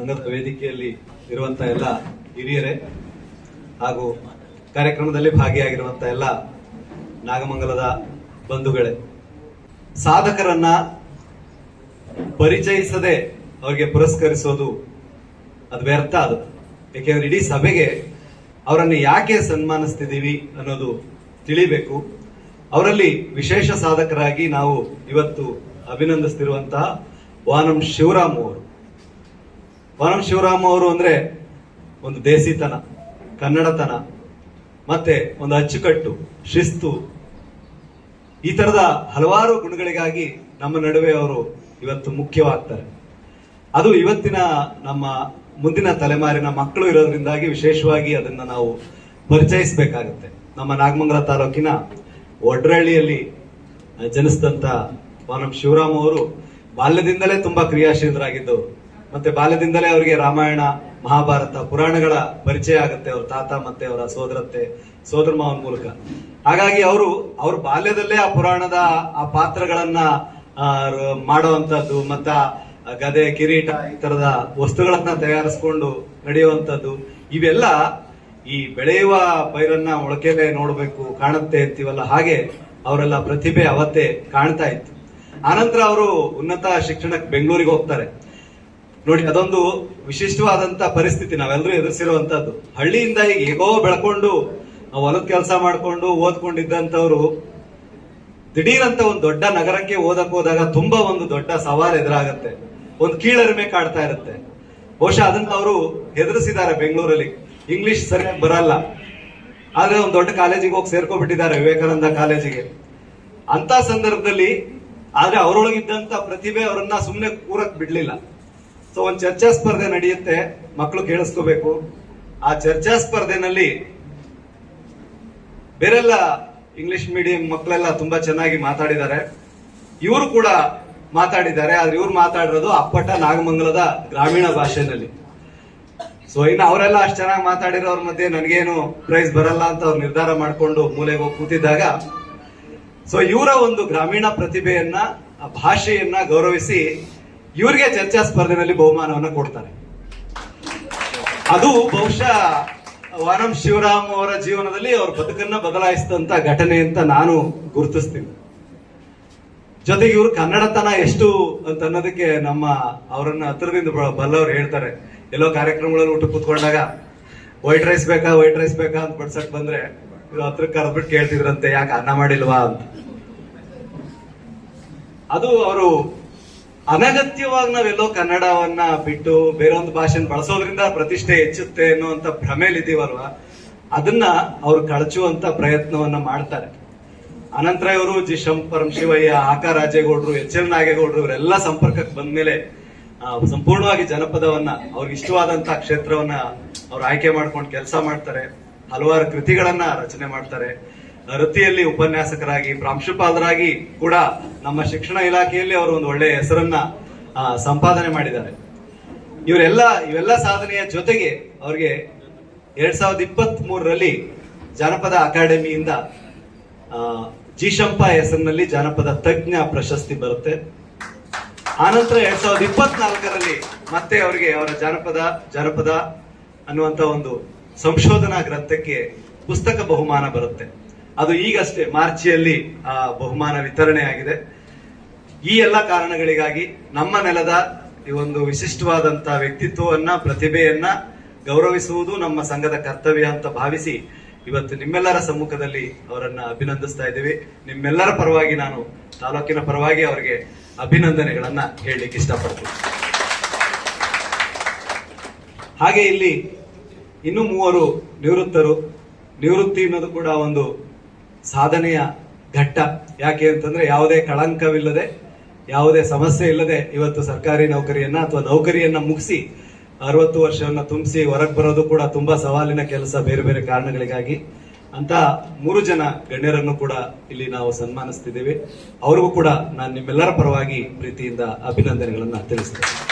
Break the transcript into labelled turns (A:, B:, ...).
A: ಸಂಘದ ವೇದಿಕೆಯಲ್ಲಿ ಇರುವಂತ ಎಲ್ಲ ಹಿರಿಯರೇ ಹಾಗೂ ಕಾರ್ಯಕ್ರಮದಲ್ಲಿ ಭಾಗಿಯಾಗಿರುವಂತ ಎಲ್ಲ ನಾಗಮಂಗಲದ ಬಂಧುಗಳೇ, ಸಾಧಕರನ್ನ ಪರಿಚಯಿಸದೆ ಅವರಿಗೆ ಪುರಸ್ಕರಿಸೋದು ಅದು ವ್ಯರ್ಥ ಅದು. ಏಕೆಂದ್ರೆ ಇಡೀ ಸಭೆಗೆ ಅವರನ್ನು ಯಾಕೆ ಸನ್ಮಾನಿಸ್ತಿದ್ದೀವಿ ಅನ್ನೋದು ತಿಳಿಬೇಕು. ಅವರಲ್ಲಿ ವಿಶೇಷ ಸಾಧಕರಾಗಿ ನಾವು ಇವತ್ತು ಅಭಿನಂದಿಸ್ತಿರುವಂತಹ ವಾನಂ ಶಿವರಾಮ್ ಅವರು. ವಾನಂ ಶಿವರಾಮ್ ಅವರು ಅಂದ್ರೆ ಒಂದು ದೇಸಿತನ, ಕನ್ನಡತನ, ಮತ್ತೆ ಒಂದು ಅಚ್ಚುಕಟ್ಟು, ಶಿಸ್ತು, ಈ ತರದ ಹಲವಾರು ಗುಣಗಳಿಗಾಗಿ ನಮ್ಮ ನಡುವೆ ಅವರು ಇವತ್ತು ಮುಖ್ಯವಾಗ್ತಾರೆ. ಅದು ಇವತ್ತಿನ ನಮ್ಮ ಮುಂದಿನ ತಲೆಮಾರಿನ ಮಕ್ಕಳು ಇರೋದ್ರಿಂದಾಗಿ ವಿಶೇಷವಾಗಿ ಅದನ್ನ ನಾವು ಪರಿಚಯಿಸಬೇಕಾಗುತ್ತೆ. ನಮ್ಮ ನಾಗಮಂಗಲ ತಾಲೂಕಿನ ಒಡ್ರಳ್ಳಿಯಲ್ಲಿ ಜನಿಸಿದಂತ ವಾನಂ ಶಿವರಾಮ್ ಅವರು ಬಾಲ್ಯದಿಂದಲೇ ತುಂಬಾ ಕ್ರಿಯಾಶೀಲರಾಗಿದ್ದು ಮತ್ತೆ ಬಾಲ್ಯದಿಂದಲೇ ಅವರಿಗೆ ರಾಮಾಯಣ, ಮಹಾಭಾರತ, ಪುರಾಣಗಳ ಪರಿಚಯ ಆಗುತ್ತೆ, ಅವ್ರ ತಾತ ಮತ್ತೆ ಅವರ ಸೋದರತ್ತೆ, ಸೋದರ ಮಾವನ ಮೂಲಕ. ಹಾಗಾಗಿ ಅವರು, ಅವ್ರ ಬಾಲ್ಯದಲ್ಲೇ ಆ ಪುರಾಣದ ಆ ಪಾತ್ರಗಳನ್ನ ಮಾಡುವಂತದ್ದು ಮತ್ತ ಗದೆ, ಕಿರೀಟ, ಈ ತರದ ವಸ್ತುಗಳನ್ನ ತಯಾರಿಸ್ಕೊಂಡು ನಡೆಯುವಂತದ್ದು ಇವೆಲ್ಲ ಈ ಬೆಳೆಯುವ ಪೈರನ್ನ ಒಳಕೆಲೆ ನೋಡಬೇಕು, ಕಾಣುತ್ತೆ ಅಂತೀವಲ್ಲ ಹಾಗೆ ಅವರೆಲ್ಲ ಪ್ರತಿಭೆ ಅವತ್ತೇ ಕಾಣ್ತಾ ಇತ್ತು. ಆನಂತರ ಅವರು ಉನ್ನತ ಶಿಕ್ಷಣಕ್ಕೆ ಬೆಂಗಳೂರಿಗೆ ಹೋಗ್ತಾರೆ. ನೋಡಿ, ಅದೊಂದು ವಿಶಿಷ್ಟವಾದಂತ ಪರಿಸ್ಥಿತಿ ನಾವೆಲ್ಲರೂ ಎದುರಿಸಿರುವಂತದ್ದು. ಹಳ್ಳಿಯಿಂದ ಈಗ ಹೇಗೋ ಬೆಳ್ಕೊಂಡು ಹೊಲದ ಕೆಲಸ ಮಾಡ್ಕೊಂಡು ಓದ್ಕೊಂಡಿದ್ದಂತವ್ರು ದಿಢೀರಂತ ಒಂದು ದೊಡ್ಡ ನಗರಕ್ಕೆ ಓದಕ್ ಹೋದಾಗ ತುಂಬಾ ಒಂದು ದೊಡ್ಡ ಸವಾಲು ಎದುರಾಗತ್ತೆ. ಒಂದು ಕೀಳರಿಮೆ ಕಾಡ್ತಾ ಇರುತ್ತೆ. ಬಹುಶಃ ಅದನ್ನ ಅವರು ಎದುರಿಸಿದ್ದಾರೆ ಬೆಂಗಳೂರಲ್ಲಿ. ಇಂಗ್ಲಿಷ್ ಸರಿಯಾಗಿ ಬರಲ್ಲ. ಆದ್ರೆ ಒಂದು ದೊಡ್ಡ ಕಾಲೇಜಿಗೆ ಹೋಗಿ ಸೇರ್ಕೊಂಡ್ಬಿಟ್ಟಿದ್ದಾರೆ ವಿವೇಕಾನಂದ ಕಾಲೇಜಿಗೆ. ಅಂತ ಸಂದರ್ಭದಲ್ಲಿ ಆದ್ರೆ ಅವರೊಳಗಿದ್ದಂತ ಪ್ರತಿಭೆ ಅವರನ್ನ ಸುಮ್ಮನೆ ಕೂರಕ್ ಬಿಡ್ಲಿಲ್ಲ. ಸೊ ಒಂದು ಚರ್ಚಾ ಸ್ಪರ್ಧೆ ನಡೆಯುತ್ತೆ ಮಕ್ಕಳು ಕೇಳಿಸ್ಕೋಬೇಕು. ಆ ಚರ್ಚಾ ಸ್ಪರ್ಧೆನಲ್ಲಿ ಬೇರೆಲ್ಲ ಇಂಗ್ಲಿಷ್ ಮೀಡಿಯಂ ಮಕ್ಕಳೆಲ್ಲ ತುಂಬಾ ಚೆನ್ನಾಗಿ ಮಾತಾಡಿದ್ದಾರೆ. ಇವರು ಕೂಡ ಮಾತಾಡಿದ್ದಾರೆ, ಆದ್ರೆ ಇವ್ರು ಮಾತಾಡಿರೋದು ಅಪ್ಪಟ ನಾಗಮಂಗಲದ ಗ್ರಾಮೀಣ ಭಾಷೆನಲ್ಲಿ. ಸೊ ಇನ್ನು ಅವರೆಲ್ಲ ಅಷ್ಟು ಚೆನ್ನಾಗಿ ಮಾತಾಡಿರೋರ ಮಧ್ಯೆ ನನಗೇನು ಪ್ರೈಸ್ ಬರಲ್ಲ ಅಂತ ಅವ್ರು ನಿರ್ಧಾರ ಮಾಡಿಕೊಂಡು ಮೂಲೆಗೆ ಹೋಗಿ ಕೂತಿದ್ದಾಗ ಸೊ ಇವರ ಒಂದು ಗ್ರಾಮೀಣ ಪ್ರತಿಭೆಯನ್ನ, ಆ ಭಾಷೆಯನ್ನ ಗೌರವಿಸಿ ಇವರಿಗೆ ಚರ್ಚಾ ಸ್ಪರ್ಧೆನಲ್ಲಿ ಬಹುಮಾನವನ್ನ ಕೊಡ್ತಾರೆ. ಅದು ಬಹುಶಃ ವಾನಂ ಶಿವರಾಮ್ ಅವರ ಜೀವನದಲ್ಲಿ ಅವ್ರ ಬದುಕನ್ನ ಬದಲಾಯಿಸಿದಂತ ಘಟನೆ ಅಂತ ನಾನು ಗುರುತಿಸ್ತೀನಿ. ಜೊತೆಗೆ ಇವರು ಕನ್ನಡತನ ಎಷ್ಟು ಅಂತ ಅನ್ನೋದಕ್ಕೆ ನಮ್ಮ ಅವರನ್ನ ಹತ್ರದಿಂದ ಬಲ್ಲವ್ರು ಹೇಳ್ತಾರೆ. ಎಲ್ಲೋ ಕಾರ್ಯಕ್ರಮಗಳಲ್ಲಿ ಊಟ ಕೂತ್ಕೊಂಡಾಗ, ವೈಟ್ ರೈಸ್ ಬೇಕಾ, ವೈಟ್ ರೈಸ್ ಬೇಕಾ? ಅಂತ ಬಡ್ಸಕ್ ಬಂದ್ರೆ, ಇವ್ರು ಹತ್ರ ಕರೆದ್ಬಿಟ್ಟು ಕೇಳ್ತಿದ್ರಂತೆ, ಯಾಕೆ ಅನ್ನ ಮಾಡಿಲ್ವಾ? ಅಂತ. ಅದು ಅವರು ಅನಗತ್ಯವಾಗಿ ನಾವೆಲ್ಲೋ ಕನ್ನಡವನ್ನ ಬಿಟ್ಟು ಬೇರೆ ಒಂದು ಭಾಷೆನ ಬಳಸೋದ್ರಿಂದ ಪ್ರತಿಷ್ಠೆ ಹೆಚ್ಚುತ್ತೆ ಅನ್ನುವಂತ ಭ್ರಮೆಲಿದ್ದೀವಲ್ವಾ? ಅದನ್ನ ಅವ್ರು ಕಳಚುವಂತ ಪ್ರಯತ್ನವನ್ನ ಮಾಡ್ತಾರೆ. ಅನಂತರ ಇವರು ಜಿ. ಶಂ ಪರಮಶಿವಯ್ಯ ಆಕ ರಾಜೇಗೌಡರು, ಎಚ್. ಎಲ್. ನಾಗೇಗೌಡರು, ಇವರೆಲ್ಲ ಸಂಪರ್ಕಕ್ಕೆ ಬಂದ್ಮೇಲೆ ಸಂಪೂರ್ಣವಾಗಿ ಜನಪದವನ್ನ, ಅವ್ರಿಗೆ ಇಷ್ಟವಾದಂತ ಕ್ಷೇತ್ರವನ್ನ ಅವ್ರು ಆಯ್ಕೆ ಮಾಡ್ಕೊಂಡು ಕೆಲಸ ಮಾಡ್ತಾರೆ. ಹಲವಾರು ಕೃತಿಗಳನ್ನ ರಚನೆ ಮಾಡ್ತಾರೆ. ವೃತ್ತಿಯಲ್ಲಿ ಉಪನ್ಯಾಸಕರಾಗಿ, ಪ್ರಾಂಶುಪಾಲರಾಗಿ ಕೂಡ ನಮ್ಮ ಶಿಕ್ಷಣ ಇಲಾಖೆಯಲ್ಲಿ ಅವರು ಒಂದು ಒಳ್ಳೆಯ ಹೆಸರನ್ನ ಸಂಪಾದನೆ ಮಾಡಿದ್ದಾರೆ. ಇವರೆಲ್ಲ, ಇವೆಲ್ಲ ಸಾಧನೆಯ ಜೊತೆಗೆ ಅವ್ರಿಗೆ ಎರಡ್ ಸಾವಿರದ ಇಪ್ಪತ್ತ್ ಮೂರರಲ್ಲಿ ಜಾನಪದ ಅಕಾಡೆಮಿಯಿಂದ ಜಿಶಂಪ ಹೆಸರಿನಲ್ಲಿ ಜಾನಪದ ತಜ್ಞ ಪ್ರಶಸ್ತಿ ಬರುತ್ತೆ. ಆನಂತರ ಎರಡ್ ಸಾವಿರದ ಇಪ್ಪತ್ನಾಲ್ಕರಲ್ಲಿ ಮತ್ತೆ ಅವರಿಗೆ ಅವರ ಜಾನಪದ ಜಾನಪದ ಅನ್ನುವಂತ ಒಂದು ಸಂಶೋಧನಾ ಗ್ರಂಥಕ್ಕೆ ಪುಸ್ತಕ ಬಹುಮಾನ ಬರುತ್ತೆ. ಅದು ಈಗಷ್ಟೇ ಮಾರ್ಚಿಯಲ್ಲಿ ಆ ಬಹುಮಾನ ವಿತರಣೆ ಆಗಿದೆ. ಈ ಎಲ್ಲ ಕಾರಣಗಳಿಗಾಗಿ ನಮ್ಮ ನೆಲದ ಈ ಒಂದು ವಿಶಿಷ್ಟವಾದಂತ ವ್ಯಕ್ತಿತ್ವವನ್ನ, ಪ್ರತಿಭೆಯನ್ನ ಗೌರವಿಸುವುದು ನಮ್ಮ ಸಂಘದ ಕರ್ತವ್ಯ ಅಂತ ಭಾವಿಸಿ ಇವತ್ತು ನಿಮ್ಮೆಲ್ಲರ ಸಮ್ಮುಖದಲ್ಲಿ ಅವರನ್ನ ಅಭಿನಂದಿಸ್ತಾ ಇದ್ದೀವಿ. ನಿಮ್ಮೆಲ್ಲರ ಪರವಾಗಿ ನಾನು ತಾಲೂಕಿನ ಪರವಾಗಿ ಅವರಿಗೆ ಅಭಿನಂದನೆಗಳನ್ನ ಹೇಳಲಿಕ್ಕೆ ಇಷ್ಟಪಡ್ತೀನಿ. ಹಾಗೆ ಇಲ್ಲಿ ಇನ್ನು ಮೂವರು ನಿವೃತ್ತರು. ನಿವೃತ್ತಿ ಅನ್ನೋದು ಕೂಡ ಒಂದು ಸಾಧನೆಯ ಘಟ್ಟ. ಯಾಕೆ ಅಂತಂದ್ರೆ ಯಾವುದೇ ಕಳಂಕವಿಲ್ಲದೆ, ಯಾವುದೇ ಸಮಸ್ಯೆ ಇಲ್ಲದೆ ಇವತ್ತು ಸರ್ಕಾರಿ ನೌಕರಿಯನ್ನ ಅಥವಾ ನೌಕರಿಯನ್ನ ಮುಗಿಸಿ ಅರವತ್ತು ವರ್ಷವನ್ನ ತುಂಬಿಸಿ ಹೊರಗೆ ಬರೋದು ಕೂಡ ತುಂಬಾ ಸವಾಲಿನ ಕೆಲಸ ಬೇರೆ ಬೇರೆ ಕಾರಣಗಳಿಗಾಗಿ. ಅಂತ ಮೂರು ಜನ ಗಣ್ಯರನ್ನು ಕೂಡ ಇಲ್ಲಿ ನಾವು ಸನ್ಮಾನಿಸ್ತಿದ್ದೇವೆ. ಅವ್ರಿಗೂ ಕೂಡ ನಾನು ನಿಮ್ಮೆಲ್ಲರ ಪರವಾಗಿ ಪ್ರೀತಿಯಿಂದ ಅಭಿನಂದನೆಗಳನ್ನ ತಿಳಿಸ್ತೇನೆ.